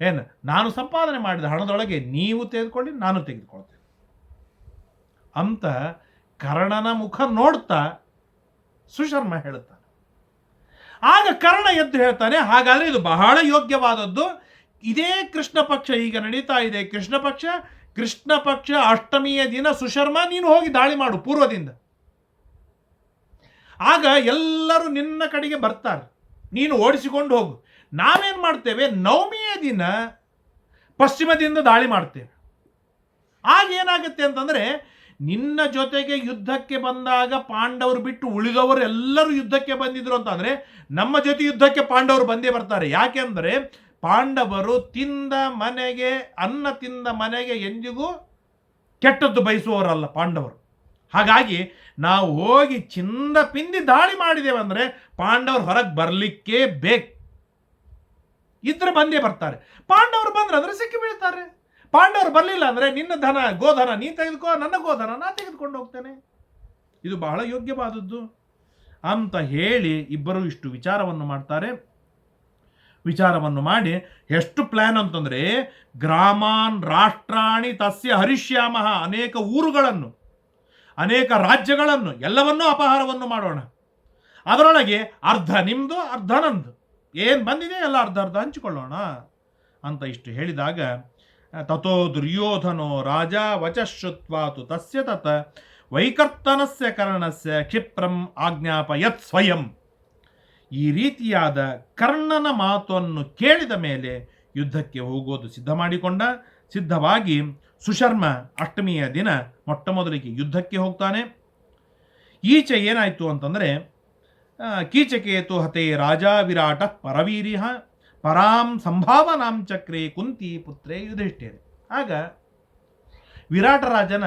ಏನು, ನಾನು ಸಂಪಾದನೆ ಮಾಡಿದ ಹಣದೊಳಗೆ ನೀವು ತೆಗೆದುಕೊಳ್ಳಿ, ನಾನು ತೆಗೆದುಕೊಳ್ತೇನೆ. ಅಂತ ಕರ್ಣನ ಮುಖ ನೋಡ್ತಾ ಸುಶರ್ಮ ಹೇಳುತ್ತಾನೆ ಆಗ ಕರ್ಣ ಎದ್ದು ಹೇಳ್ತಾನೆ, ಹಾಗಾದರೆ ಇದು ಬಹಳ ಯೋಗ್ಯವಾದದ್ದು. ಇದೇ ಕೃಷ್ಣ ಪಕ್ಷ ಈಗ ನಡೀತಾ ಇದೆ. ಕೃಷ್ಣ ಪಕ್ಷ ಕೃಷ್ಣ ಪಕ್ಷ ಅಷ್ಟಮಿಯ ದಿನ ಸುಶರ್ಮ, ನೀನು ಹೋಗಿ ದಾಳಿ ಮಾಡು ಪೂರ್ವದಿಂದ. ಆಗ ಎಲ್ಲರೂ ನಿನ್ನ ಕಡೆಗೆ ಬರ್ತಾರೆ. ನೀನು ಓಡಿಸಿಕೊಂಡು ಹೋಗು. ನಾವೇನು ಮಾಡ್ತೇವೆ? ನವಮಿಯ ದಿನ ಪಶ್ಚಿಮದಿಂದ ದಾಳಿ ಮಾಡ್ತೇವೆ. ಆಗ ಏನಾಗುತ್ತೆ ಅಂತಂದರೆ, ನಿನ್ನ ಜೊತೆಗೆ ಯುದ್ಧಕ್ಕೆ ಬಂದಾಗ ಪಾಂಡವರು ಬಿಟ್ಟು ಉಳಿದವರು ಎಲ್ಲರೂ ಯುದ್ಧಕ್ಕೆ ಬಂದಿದ್ರು ಅಂತಂದರೆ, ನಮ್ಮ ಜೊತೆ ಯುದ್ಧಕ್ಕೆ ಪಾಂಡವರು ಬಂದೇ ಬರ್ತಾರೆ. ಯಾಕೆಂದರೆ ಪಾಂಡವರು ತಿಂದ ಮನೆಗೆ, ಅನ್ನ ತಿಂದ ಮನೆಗೆ ಎಂದಿಗೂ ಕೆಟ್ಟದ್ದು ಬಯಸುವವರಲ್ಲ ಪಾಂಡವರು. ಹಾಗಾಗಿ ನಾವು ಹೋಗಿ ಚಿಂದ ಪಿಂದಿ ದಾಳಿ ಮಾಡಿದ್ದೇವೆ ಅಂದ್ರೆ ಪಾಂಡವರು ಹೊರಗೆ ಬರಲಿಕ್ಕೆ ಬೇಕು. ಇದ್ರೆ ಬಂದೇ ಬರ್ತಾರೆ. ಪಾಂಡವರು ಬಂದ್ರೆ ಅಂದ್ರೆ ಸಿಕ್ಕಿ ಬೀಳ್ತಾರೆ. ಪಾಂಡವರು ಬರಲಿಲ್ಲ ಅಂದ್ರೆ ನಿನ್ನ ಧನ ಗೋಧನ ನೀ ತೆಗೆದುಕೋ, ನನ್ನ ಗೋಧನ ನಾ ತೆಗೆದುಕೊಂಡು ಹೋಗ್ತೇನೆ. ಇದು ಬಹಳ ಯೋಗ್ಯವಾದದ್ದು. ಅಂತ ಹೇಳಿ ಇಬ್ಬರು ಇಷ್ಟು ವಿಚಾರವನ್ನು ಮಾಡ್ತಾರೆ. ವಿಚಾರವನ್ನು ಮಾಡಿ ಎಷ್ಟು ಪ್ಲ್ಯಾನ್ ಅಂತಂದರೆ ಗ್ರಾಮಾನ್ ರಾಷ್ಟ್ರಾಣಿ ತಸ್ಯ ಹರಿಶ್ಯಾಮ ಅನೇಕ ಊರುಗಳನ್ನು, ಅನೇಕ ರಾಜ್ಯಗಳನ್ನು, ಎಲ್ಲವನ್ನೂ ಅಪಹಾರವನ್ನು ಮಾಡೋಣ. ಅದರೊಳಗೆ ಅರ್ಧ ನಿಮ್ಮದು ಅರ್ಧ ನಂದು. ಏನು ಬಂದಿದೆ ಎಲ್ಲ ಅರ್ಧ ಅರ್ಧ ಹಂಚಿಕೊಳ್ಳೋಣ ಅಂತ ಇಷ್ಟು ಹೇಳಿದಾಗ ತಥೋ ದುರ್ಯೋಧನೋ ರಾಜ ವಚಶ್ರುತ್ವಾತು ತಸ್ಯ ತತ, ವೈಕರ್ತನಸ್ಯ ಕರ್ಣಸ್ಯ ಕ್ಷಿಪ್ರಂ ಆಜ್ಞಾಪಯತ್ ಸ್ವಯಂ. ಈ ರೀತಿಯಾದ ಕರ್ಣನ ಮಾತನ್ನು ಕೇಳಿದ ಮೇಲೆ ಯುದ್ಧಕ್ಕೆ ಹೋಗೋದು ಸಿದ್ಧ ಮಾಡಿಕೊಂಡ. ಸಿದ್ಧವಾಗಿ ಸುಶರ್ಮ ಅಷ್ಟಮಿಯ ದಿನ ಮೊಟ್ಟ ಮೊದಲಿಗೆ ಯುದ್ಧಕ್ಕೆ ಹೋಗ್ತಾನೆ. ಈಚೆ ಏನಾಯಿತು ಅಂತಂದರೆ ಕೀಚಕೇತು ಹತೆ ರಾಜ ವಿರಾಟ ಪರವೀರಿಹ, ಪರಾಂ ಸಂಭಾವನಾಂ ಚಕ್ರೆ ಕುಂತಿ ಪುತ್ರೇ ಯುಧಿಷ್ಠಿರೆ. ಆಗ ವಿರಾಟ ರಾಜನ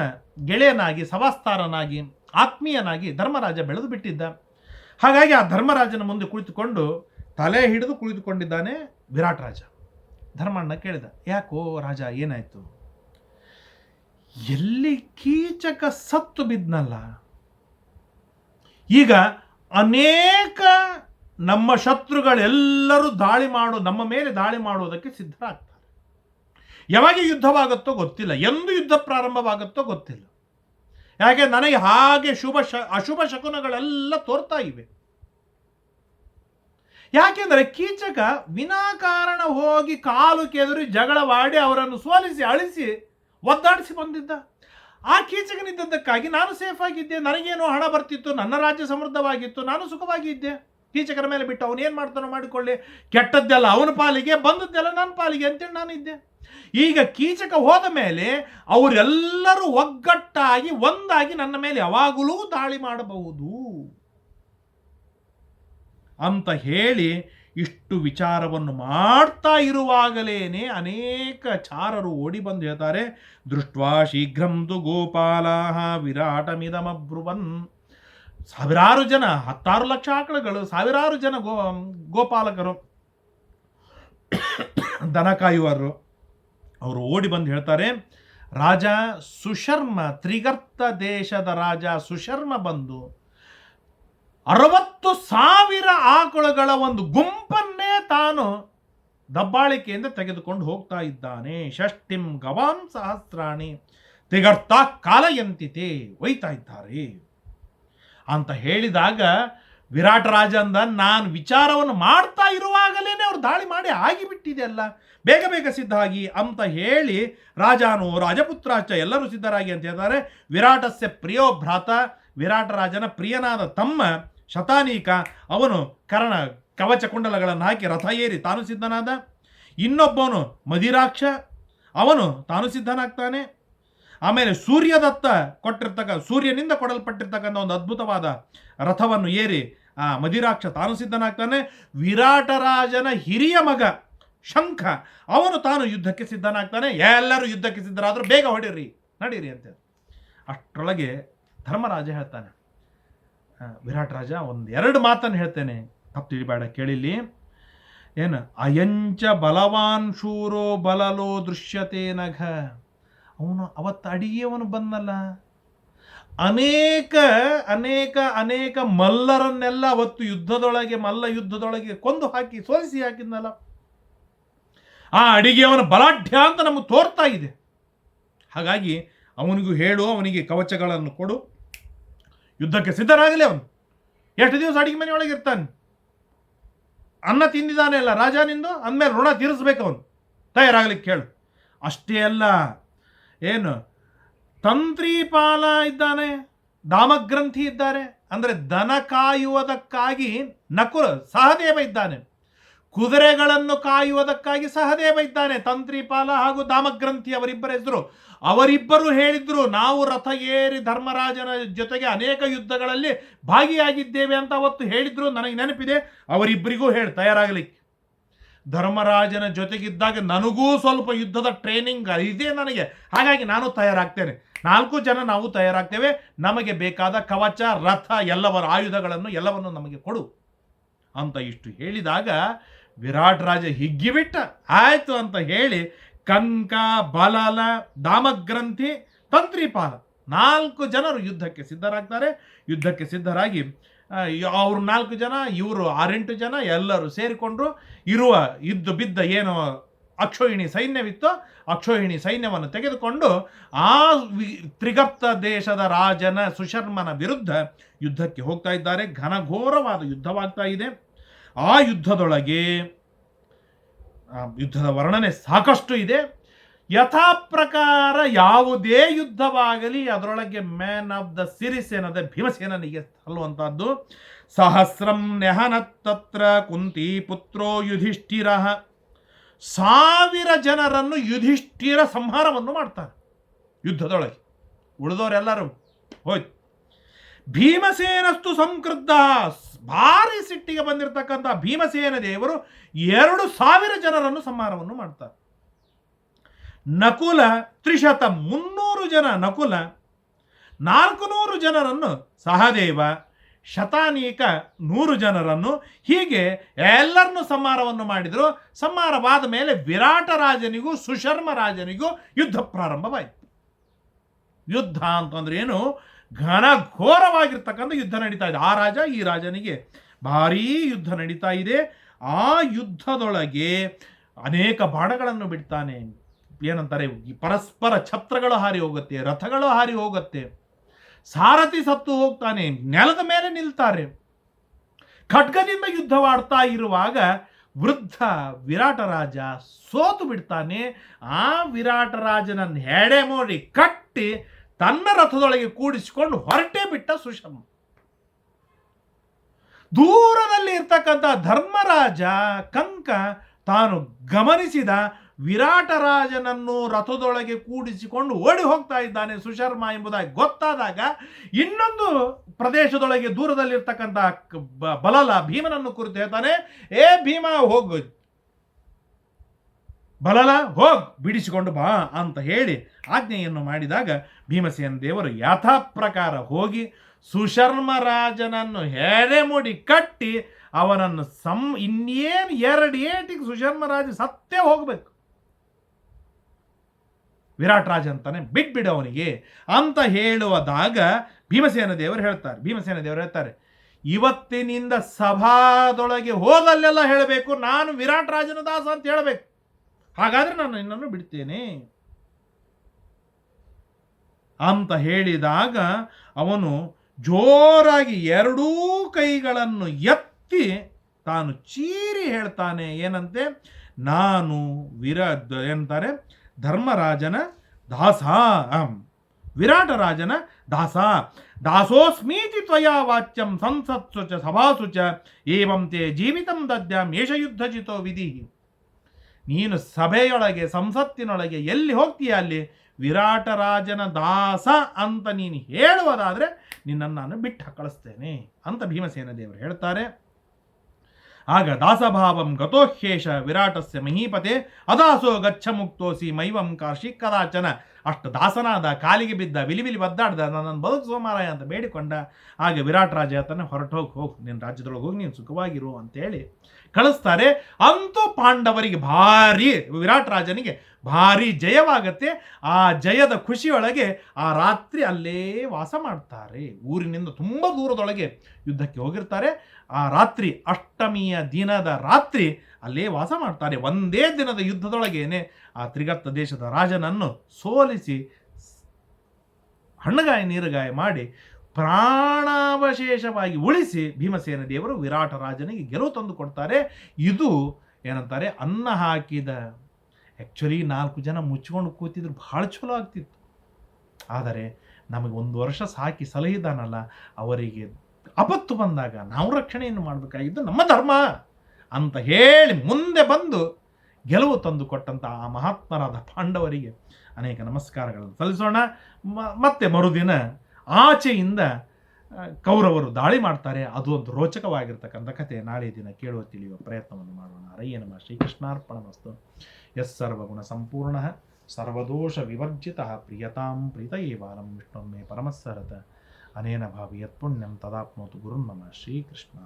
ಗೆಳೆಯನಾಗಿ ಸವಾಸ್ತಾರನಾಗಿ ಆತ್ಮೀಯನಾಗಿ ಧರ್ಮರಾಜ ಬೆಳೆದು ಬಿಟ್ಟಿದ್ದ. ಹಾಗಾಗಿ ಆ ಧರ್ಮರಾಜನ ಮುಂದೆ ಕುಳಿತುಕೊಂಡು ತಲೆ ಹಿಡಿದು ಕುಳಿತುಕೊಂಡಿದ್ದಾನೆ ವಿರಾಟ್ ರಾಜ ಧರ್ಮಣ್ಣ ಕೇಳಿದ, ಯಾಕೋ ರಾಜ, ಏನಾಯಿತು? ಎಲ್ಲಿ ಕೀಚಕ ಸತ್ತು ಬಿದ್ನಲ್ಲ? ಈಗ ಅನೇಕ ನಮ್ಮ ಶತ್ರುಗಳೆಲ್ಲರೂ ದಾಳಿ ಮಾಡು, ನಮ್ಮ ಮೇಲೆ ದಾಳಿ ಮಾಡುವುದಕ್ಕೆ ಸಿದ್ಧರಾಗ್ತಾರೆ. ಯಾವಾಗ ಯುದ್ಧವಾಗುತ್ತೋ ಗೊತ್ತಿಲ್ಲ, ಎಂದು ಯುದ್ಧ ಪ್ರಾರಂಭವಾಗುತ್ತೋ ಗೊತ್ತಿಲ್ಲ. ಯಾಕೆ, ನನಗೆ ಹಾಗೆ ಶುಭ ಶ, ಅಶುಭ ಶಕುನಗಳೆಲ್ಲ ತೋರ್ತಾ ಇವೆ. ಯಾಕೆಂದರೆ ಕೀಚಕ ವಿನಾಕಾರಣ ಹೋಗಿ ಕಾಲು ಕೆದರಿ ಜಗಳವಾಡಿ ಅವರನ್ನು ಸೋಲಿಸಿ, ಅಳಿಸಿ ಒದ್ದಾಡಿಸಿ ಬಂದಿದ್ದ. ಆ ಕೀಚಕನಿದ್ದದ್ದಕ್ಕಾಗಿ ನಾನು ಸೇಫ್ ಆಗಿದ್ದೆ, ನನಗೇನೋ ಹಣ ಬರ್ತಿತ್ತು, ನನ್ನ ರಾಜ್ಯ ಸಮೃದ್ಧವಾಗಿತ್ತು, ನಾನು ಸುಖವಾಗಿ ಇದ್ದೆ. ಕೀಚಕರ ಮೇಲೆ ಬಿಟ್ಟು ಅವನು ಏನು ಮಾಡ್ತಾನೋ ಮಾಡಿಕೊಳ್ಳಿ. ಕೆಟ್ಟದ್ದೆಲ್ಲ ಅವನ ಪಾಲಿಗೆ, ಬಂದದ್ದೆಲ್ಲ ನನ್ನ ಪಾಲಿಗೆ ಅಂತೇಳಿ ನಾನು ಇದ್ದೆ. ಈಗ ಕೀಚಕ ಹೋದ ಮೇಲೆ ಅವರೆಲ್ಲರೂ ಒಗ್ಗಟ್ಟಾಗಿ, ಒಂದಾಗಿ ನನ್ನ ಮೇಲೆ ಯಾವಾಗಲೂ ದಾಳಿ ಮಾಡಬಹುದು. ಅಂತ ಹೇಳಿ ಇಷ್ಟು ವಿಚಾರವನ್ನು ಮಾಡ್ತಾ ಇರುವಾಗಲೇನೆ ಅನೇಕ ಚಾರರು ಓಡಿ ಬಂದು ಹೇಳ್ತಾರೆ, ದೃಷ್ಟ್ವಾ ಶೀಘ್ರಂ ತು ಗೋಪಾಲಾಹ ವಿರಾಟಮಿದಮಬ್ರುವನ್. ಸಾವಿರಾರು ಜನ, ಹತ್ತಾರು ಲಕ್ಷ ಆಕಳುಗಳು, ಸಾವಿರಾರು ಜನ ಗೋ, ಗೋಪಾಲಕರು, ದನ ಕಾಯುವರು ಅವರು ಓಡಿ ಬಂದು ಹೇಳ್ತಾರೆ, ರಾಜ ಸುಶರ್ಮ, ತ್ರಿಗರ್ತ ದೇಶದ ರಾಜ ಸುಶರ್ಮ ಬಂದು ಅರವತ್ತು ಸಾವಿರ ಆಕಳುಗಳ ಒಂದು ಗುಂಪನ್ನೇ ತಾನು ದಬ್ಬಾಳಿಕೆಯಿಂದ ತೆಗೆದುಕೊಂಡು ಹೋಗ್ತಾ ಇದ್ದಾನೆ. ಷಷ್ಟಿಂ ಗವಾಂ ಸಹಸ್ರಾಣಿ ತಿಗರ್ತ ಕಾಲಯಂತಿತೆ ಒಯ್ತಾ ಇದ್ದಾರೆ. ಅಂತ ಹೇಳಿದಾಗ ವಿರಾಟ ರಾಜ ಅಂದ, ನಾನು ವಿಚಾರವನ್ನು ಮಾಡ್ತಾ ಇರುವಾಗಲೇ ಅವ್ರು ದಾಳಿ ಮಾಡಿ ಆಗಿಬಿಟ್ಟಿದೆ ಅಲ್ಲ. ಬೇಗ ಬೇಗ ಆಗಿ ಅಂತ ಹೇಳಿ ರಾಜಾನು ರಾಜಪುತ್ರಾಚ ಎಲ್ಲರೂ ಸಿದ್ಧರಾಗಿ ಅಂತ ಹೇಳ್ತಾರೆ. ವಿರಾಟಸ್ಯ ಪ್ರಿಯೋ ಭ್ರಾತ, ವಿರಾಟ ರಾಜನ ಪ್ರಿಯನಾದ ತಮ್ಮ ಶತಾನೀಕ ಅವನು ಕರಣ ಕವಚ ಕುಂಡಲಗಳನ್ನು ಹಾಕಿ ರಥ ಏರಿ ತಾನು ಸಿದ್ಧನಾದ. ಇನ್ನೊಬ್ಬವನು ಮದಿರಾಕ್ಷ, ಅವನು ತಾನು ಸಿದ್ಧನಾಗ್ತಾನೆ. ಆಮೇಲೆ ಸೂರ್ಯದತ್ತ ಕೊಟ್ಟಿರ್ತಕ್ಕ, ಸೂರ್ಯನಿಂದ ಕೊಡಲ್ಪಟ್ಟಿರ್ತಕ್ಕಂಥ ಒಂದು ಅದ್ಭುತವಾದ ರಥವನ್ನು ಏರಿ ಆ ಮದಿರಾಕ್ಷ ತಾನು ಸಿದ್ಧನಾಗ್ತಾನೆ. ವಿರಾಟರಾಜನ ಹಿರಿಯ ಮಗ ಶಂಖ, ಅವನು ತಾನು ಯುದ್ಧಕ್ಕೆ ಸಿದ್ಧನಾಗ್ತಾನೆ. ಎಲ್ಲರೂ ಯುದ್ಧಕ್ಕೆ ಸಿದ್ಧರಾದರೂ ಬೇಗ ಹೊಡೀರಿ, ನಡೀರಿ ಅಂತ ಅಷ್ಟರೊಳಗೆ ಧರ್ಮರಾಜ ಹೇಳ್ತಾನೆ ವಿರಾಟ್ ರಾಜ ಒಂದು ಎರಡು ಮಾತನ್ನು ಹೇಳ್ತೇನೆ. ತಪ್ಪು ತಿಳಿಬೇಡ ಕೇಳಿಲಿ ಏನು? ಅಯಂಚ ಬಲವಾನ್ ಶೂರೋ ಬಲಲೋ ದೃಶ್ಯತೆ ನಘ. ಅವನು ಅವತ್ತು ಅಡಿಗೆಯವನು ಬಂದಲ್ಲ. ಅನೇಕ ಅನೇಕ ಅನೇಕ ಮಲ್ಲರನ್ನೆಲ್ಲ ಅವತ್ತು ಯುದ್ಧದೊಳಗೆ, ಮಲ್ಲ ಯುದ್ಧದೊಳಗೆ ಕೊಂದು ಹಾಕಿ, ಸೋಲಿಸಿ ಹಾಕಿದ್ನಲ್ಲ. ಆ ಅಡಿಗೆಯವನ ಬಲಾಢ್ಯ ಅಂತ ನಮಗೆ ತೋರ್ತಾ ಇದೆ. ಹಾಗಾಗಿ ಅವನಿಗೂ ಹೇಳು, ಅವನಿಗೆ ಕವಚಗಳನ್ನು ಕೊಡು. ಯುದ್ಧಕ್ಕೆ ಸಿದ್ಧರಾಗಲಿ ಅವನು. ಎಷ್ಟು ದಿವಸ ಅಡಿಗೆ ಮನೆಯೊಳಗೆ ಇರ್ತಾನೆ? ಅನ್ನ ತಿಂದಿದ್ದಾನೆ ಅಲ್ಲ, ರಾಜ ನಿಂದು? ಅಂದಮೇಲೆ ಋಣ ತೀರಿಸ್ಬೇಕು ಅವನು. ತಯಾರಾಗ್ಲಿಕ್ಕೆ ಕೇಳು. ಅಷ್ಟೇ ಅಲ್ಲ, ಏನು, ತಂತ್ರಿಪಾಲ ಇದ್ದಾನೆ, ದಾಮಗ್ರಂಥಿ ಇದ್ದಾರೆ, ಅಂದರೆ ದನ ಕಾಯುವುದಕ್ಕಾಗಿ ನಕುಲ ಸಹದೇವ ಇದ್ದಾನೆ. ಕುದುರೆಗಳನ್ನು ಕಾಯುವುದಕ್ಕಾಗಿ ಸಹದೇವ ಇದ್ದಾನೆ. ತಂತ್ರಿಪಾಲ ಹಾಗೂ ದಾಮಗ್ರಂಥಿ ಅವರಿಬ್ಬರ ಹೆಸರು. ಅವರಿಬ್ಬರು ಹೇಳಿದ್ರು, ನಾವು ರಥ ಏರಿ ಧರ್ಮರಾಜನ ಜೊತೆಗೆ ಅನೇಕ ಯುದ್ಧಗಳಲ್ಲಿ ಭಾಗಿಯಾಗಿದ್ದೇವೆ ಅಂತ ಅವತ್ತು ಹೇಳಿದ್ರು. ನನಗೆ ನೆನಪಿದೆ, ಅವರಿಬ್ಬರಿಗೂ ಹೇಳಿ ತಯಾರಾಗಲಿ ಧರ್ಮರಾಜನ ಜೊತೆಗಿದ್ದಾಗ ನನಗೂ ಸ್ವಲ್ಪ ಯುದ್ಧದ ಟ್ರೈನಿಂಗ್ ಇದೆ ನನಗೆ. ಹಾಗಾಗಿ ನಾನು ತಯಾರಾಗ್ತೇನೆ. ನಾಲ್ಕು ಜನ ನಾವು ತಯಾರಾಗ್ತೇವೆ. ನಮಗೆ ಬೇಕಾದ ಕವಚ, ರಥ, ಎಲ್ಲವರ ಆಯುಧಗಳನ್ನು ಎಲ್ಲವನ್ನು ನಮಗೆ ಕೊಡು ಅಂತ ಇಷ್ಟು ಹೇಳಿದಾಗ ವಿರಾಟ್ ರಾಜ ಹಿಗ್ಗಿಬಿಟ್ಟ. ಆಯ್ತು ಅಂತ ಹೇಳಿ ಕಂಕ, ಬಲಲ, ದಾಮಗ್ರಂಥಿ, ತಂತ್ರಿಪಾಲ ನಾಲ್ಕು ಜನರು ಯುದ್ಧಕ್ಕೆ ಸಿದ್ಧರಾಗ್ತಾರೆ. ಯುದ್ಧಕ್ಕೆ ಸಿದ್ಧರಾಗಿ ಅವ್ರ ನಾಲ್ಕು ಜನ, ಇವರು ಆರೆಂಟು ಜನ ಎಲ್ಲರೂ ಸೇರಿಕೊಂಡ್ರು ಇರುವ ಇದ್ದು ಬಿದ್ದ ಏನು ಅಕ್ಷೋಹಿಣಿ ಸೈನ್ಯವಿತ್ತು ಅಕ್ಷೋಹಿಣಿ ಸೈನ್ಯವನ್ನು ತೆಗೆದುಕೊಂಡು ಆ ತ್ರಿಗಪ್ತ ದೇಶದ ರಾಜನ ಸುಶರ್ಮನ ವಿರುದ್ಧ ಯುದ್ಧಕ್ಕೆ ಹೋಗ್ತಾ ಇದ್ದಾರೆ. ಘನಘೋರವಾದ ಯುದ್ಧವಾಗ್ತಾ ಇದೆ. ಆ ಯುದ್ಧದೊಳಗೆ ಯುದ್ಧದ ವರ್ಣನೆ ಸಾಕಷ್ಟು ಇದೆ. ಯಥಾ ಪ್ರಕಾರ ಯಾವುದೇ ಯುದ್ಧವಾಗಲಿ ಅದರೊಳಗೆ ಮ್ಯಾನ್ ಆಫ್ ದ ಸಿರೀಸ್ ಏನದೆ, ಭೀಮಸೇನನಿಗೆ ಸಲ್ಲುವಂತಹದ್ದು ಸಹಸ್ರಂ ನೆಹನತ್ತತ್ರ ಕುಂತಿ ಪುತ್ರೋ ಯುಧಿಷ್ಠಿರ. ಸಾವಿರ ಜನರನ್ನು ಯುಧಿಷ್ಠಿರ ಸಂಹಾರವನ್ನು ಮಾಡ್ತಾರೆ ಯುದ್ಧದೊಳಗೆ. ಉಳಿದವರೆಲ್ಲರೂ ಹೋಯ್ತು ಭೀಮಸೇನಸ್ತು ಸಂಕೃದ್ಧ ಭಾರಿ ಸಿಟ್ಟಿಗೆ ಬಂದಿರತಕ್ಕಂಥ ಭೀಮಸೇನ ದೇವರು ಎರಡು ಸಾವಿರ ಜನರನ್ನು ಸಂಹಾರವನ್ನು ಮಾಡ್ತಾರೆ. ನಕುಲ ತ್ರಿಶತ ಮುನ್ನೂರು ಜನ ನಕುಲ ನಾಲ್ಕು ನೂರು ಜನರನ್ನು ಸಹದೇವ, ಶತಾನೀಕ ನೂರು ಜನರನ್ನು ಹೀಗೆ ಎಲ್ಲರನ್ನು ಸಂಹಾರವನ್ನು ಮಾಡಿದರು. ಸಂಹಾರವಾದ ಮೇಲೆ ವಿರಾಟ ರಾಜನಿಗೂ, ಸುಶರ್ಮ ರಾಜನಿಗೂ ಯುದ್ಧ ಪ್ರಾರಂಭವಾಯಿತು. ಯುದ್ಧ ಅಂತಂದ್ರೆ ಏನು? ಘನಘೋರವಾಗಿರ್ತಕ್ಕಂಥ ಯುದ್ಧ ನಡೀತಾ ಇದೆ. ಆ ರಾಜ, ಈ ರಾಜನಿಗೆ ಭಾರೀ ಯುದ್ಧ ನಡೀತಾ ಇದೆ. ಆ ಯುದ್ಧದೊಳಗೆ ಅನೇಕ ಬಾಣಗಳನ್ನು ಬಿಡ್ತಾನೆ. ಏನಂತಾರೆ? ಪರಸ್ಪರ ಛತ್ರಗಳು ಹಾರಿ ಹೋಗುತ್ತೆ, ರಥಗಳು ಹಾರಿ ಹೋಗುತ್ತೆ. ಸಾರಥಿ ಸತ್ತು ಹೋಗ್ತಾನೆ, ನೆಲದ ಮೇಲೆ ನಿಲ್ತಾರೆ. ಖಡ್ಗದಿಂದ ಯುದ್ಧವಾಡ್ತಾ ಇರುವಾಗ ವೃದ್ಧ ವಿರಾಟ ರಾಜ ಸೋತು ಬಿಡ್ತಾನೆ. ಆ ವಿರಾಟ ರಾಜನನ್ನು ಹೆಡೆ ಮೋಡಿ ಕಟ್ಟಿ ತನ್ನ ರಥದೊಳಗೆ ಕೂಡಿಸಿಕೊಂಡು ಹೊರಟೇ ಬಿಟ್ಟ ಸುಶರ್ಮ ದೂರದಲ್ಲಿ ಇರ್ತಕ್ಕಂಥ ಧರ್ಮರಾಜ ಕಂಕ ತಾನು ಗಮನಿಸಿದ ವಿರಾಟರಾಜನನ್ನು ರಥದೊಳಗೆ ಕೂಡಿಸಿಕೊಂಡು ಓಡಿ ಹೋಗ್ತಾ ಇದ್ದಾನೆ ಸುಶರ್ಮ ಎಂಬುದಾಗಿ ಗೊತ್ತಾದಾಗ ಇನ್ನೊಂದು ಪ್ರದೇಶದೊಳಗೆ ದೂರದಲ್ಲಿರ್ತಕ್ಕಂಥ ಬಲಲ ಭೀಮನನ್ನು ಕುರಿತು ಹೇಳ್ತಾನೆ, ಏ ಭೀಮ, ಹೋಗ. ಬಲಲ, ಹೋಗ್, ಬಿಡಿಸಿಕೊಂಡು ಬಾ ಅಂತ ಹೇಳಿ ಆಜ್ಞೆಯನ್ನು ಮಾಡಿದಾಗ ಭೀಮಸೇನ ದೇವರು ಯಥಾ ಪ್ರಕಾರ ಹೋಗಿ ಸುಶರ್ಮ ರಾಜನನ್ನು ಹೆಡೆಮುಡಿ ಕಟ್ಟಿ ಅವನನ್ನು ಸಂ ಇನ್ನೇನು ಎರಡು ಏಟಿಗೆ ಸುಶರ್ಮ ರಾಜ ಸತ್ತೇ ಹೋಗಬೇಕು. ವಿರಾಟ್ ರಾಜ ಅಂತಾನೆ ಬಿಟ್ಬಿಡು ಅವನಿಗೆ ಅಂತ ಹೇಳುವದಾಗ ಭೀಮಸೇನ ದೇವರು ಹೇಳ್ತಾರೆ. ಭೀಮಸೇನ ದೇವರು ಹೇಳ್ತಾರೆ, ಇವತ್ತಿನಿಂದ ಸಭಾದೊಳಗೆ ಹೋದಲ್ಲೆಲ್ಲ ಹೇಳಬೇಕು. ನಾನು ವಿರಾಟ್ ರಾಜನ ದಾಸ ಅಂತ ಹೇಳಬೇಕು. ಹಾಗಾದರೆ ನಾನು ನಿನ್ನನ್ನು ಬಿಡ್ತೇನೆ. ಅಂತ ಹೇಳಿದಾಗ ಅವನು ಜೋರಾಗಿ ಎರಡೂ ಕೈಗಳನ್ನು ಎತ್ತಿ ತಾನು ಚೀರಿ ಹೇಳ್ತಾನೆ, ಏನಂತೆ ನಾನು ವಿರ ಎಂತಾರೆ, ಧರ್ಮರಾಜನ ದಾಸ. ವಿರಾಟ ರಾಜನ ದಾಸ, ದಾಸೋಸ್ಮೀತಿ ತ್ವಯಾ ವಾಚ್ಯಂ ಸಂಸತ್ಸು ಚ ಸಭಾಸು ಚ ಏವಂತೆ ಜೀವಿತಂ ದದ್ಯಾಂ ಏಷ ಯುದ್ಧಜಿತೋ ವಿಧಿ ನೀನು ಸಭೆಯೊಳಗೆ, ಸಂಸತ್ತಿನೊಳಗೆ ಎಲ್ಲಿ ಹೋಗ್ತೀಯ ಅಲ್ಲಿ? ವಿರಾಟರಾಜನ ದಾಸ ಅಂತ ನೀನು ಹೇಳುವುದಾದರೆ ನಿನ್ನನ್ನು ನಾನು ಬಿಟ್ಟು ಕಳಿಸ್ತೇನೆ ಅಂತ ಭೀಮಸೇನ ದೇವರು ಹೇಳ್ತಾರೆ. ಆಗ ದಾಸಭಾವಂ ಗತೋಹೇಷ ವಿರಾಟಸ್ಯ ಮಹೀಪತೆ, ಅದಾಸೋ ಗಚ್ಚ ಮುಕ್ತೋಸಿ ಮೈವಂ ಕಾರ್ಷಿ ಕದಾಚನ. ಅಷ್ಟು ದಾಸನಾದ, ಕಾಲಿಗೆ ಬಿದ್ದ, ವಿಲಿವಿಲಿ ಒದ್ದಾಡ್ದ ನನ್ನನ್ನು ಬದುಕು ಸೋಮಾರಾಯ ಅಂತ ಬೇಡಿಕೊಂಡ ಹಾಗೆ ವಿರಾಟ್ ರಾಜ ಆತನ ಹೊರಟೋಗಿ ಹೋಗಿ, ನಿನ್ನ ರಾಜ್ಯದೊಳಗೆ ಹೋಗಿ, ನೀನು ಸುಖವಾಗಿರು ಅಂತೇಳಿ ಕಳಿಸ್ತಾರೆ. ಅಂತೂ ಪಾಂಡವರಿಗೆ ಭಾರಿ, ವಿರಾಟ್ ರಾಜನಿಗೆ ಭಾರಿ ಜಯವಾಗತ್ತೆ. ಆ ಜಯದ ಖುಷಿಯೊಳಗೆ ಆ ರಾತ್ರಿ ಅಲ್ಲೇ ವಾಸ ಮಾಡ್ತಾರೆ. ಊರಿನಿಂದ ತುಂಬ ದೂರದೊಳಗೆ ಯುದ್ಧಕ್ಕೆ ಹೋಗಿರ್ತಾರೆ. ಆ ರಾತ್ರಿ, ಅಷ್ಟಮಿಯ ದಿನದ ರಾತ್ರಿ ಅಲ್ಲೇ ವಾಸ ಮಾಡ್ತಾರೆ. ಒಂದೇ ದಿನದ ಯುದ್ಧದೊಳಗೇನೆ ಆ ತ್ರಿಗರ್ತ ದೇಶದ ರಾಜನನ್ನು ಸೋಲಿಸಿ ಹಣ್ಣುಗಾಯಿ, ನೀರುಗಾಯ ಮಾಡಿ ಪ್ರಾಣಾವಶೇಷವಾಗಿ ಉಳಿಸಿ ಭೀಮಸೇನ ದೇವರು ವಿರಾಟ ರಾಜನಿಗೆ ಗೆಲುವು ತಂದು ಕೊಡ್ತಾರೆ. ಇದು ಏನಂತಾರೆ, ಅನ್ನ ಹಾಕಿದ ಆ್ಯಕ್ಚುಲಿ ನಾಲ್ಕು ಜನ ಮುಚ್ಕೊಂಡು ಕೂತಿದ್ರು, ಭಾಳ ಚಲೋ ಆಗ್ತಿತ್ತು. ಆದರೆ ನಮಗೆ ಒಂದು ವರ್ಷ ಸಾಕಿ ಸಲಹಿದಾನಲ್ಲ, ಅವರಿಗೆ ಅಪತ್ತು ಬಂದಾಗ ನಾವು ರಕ್ಷಣೆಯನ್ನು ಮಾಡಬೇಕಾಗಿದ್ದು ನಮ್ಮ ಧರ್ಮ ಅಂತ ಹೇಳಿ ಮುಂದೆ ಬಂದು ಗೆಲುವು ತಂದು ಕೊಟ್ಟಂಥ ಆ ಮಹಾತ್ಮರಾದ ಪಾಂಡವರಿಗೆ ಅನೇಕ ನಮಸ್ಕಾರಗಳನ್ನು ಸಲ್ಲಿಸೋಣ. ಮತ್ತೆ ಮರುದಿನ ಆಚೆಯಿಂದ ಕೌರವರು ದಾಳಿ ಮಾಡ್ತಾರೆ. ಅದು ಒಂದು ರೋಚಕವಾಗಿರ್ತಕ್ಕಂಥ ಕಥೆ. ನಾಳೆ ದಿನ ಕೇಳುವ, ತಿಳಿಯುವ ಪ್ರಯತ್ನವನ್ನು ಮಾಡೋಣ. ಹರಯ್ಯ ನಮ ಶ್ರೀಕೃಷ್ಣಾರ್ಪಣಮಸ್ತು ಎಸ್ ಸರ್ವಗುಣ ಸಂಪೂರ್ಣ. ಸರ್ವದೋಷ ವಿವರ್ಜಿತ. ಪ್ರಿಯತಾಂ ಪ್ರೀತ ಏವಾಲಂ ವಿಷ್ಣೊಮ್ಮೆ ಪರಮಸ್ಸರತ. ಅನೇನ ಭಾವಿ ಯತ್ಪುಣ್ಯಂ ತದಾಪ್ನೋತು ಗುರುನ್ ಮಮ ಶ್ರೀಕೃಷ್ಣ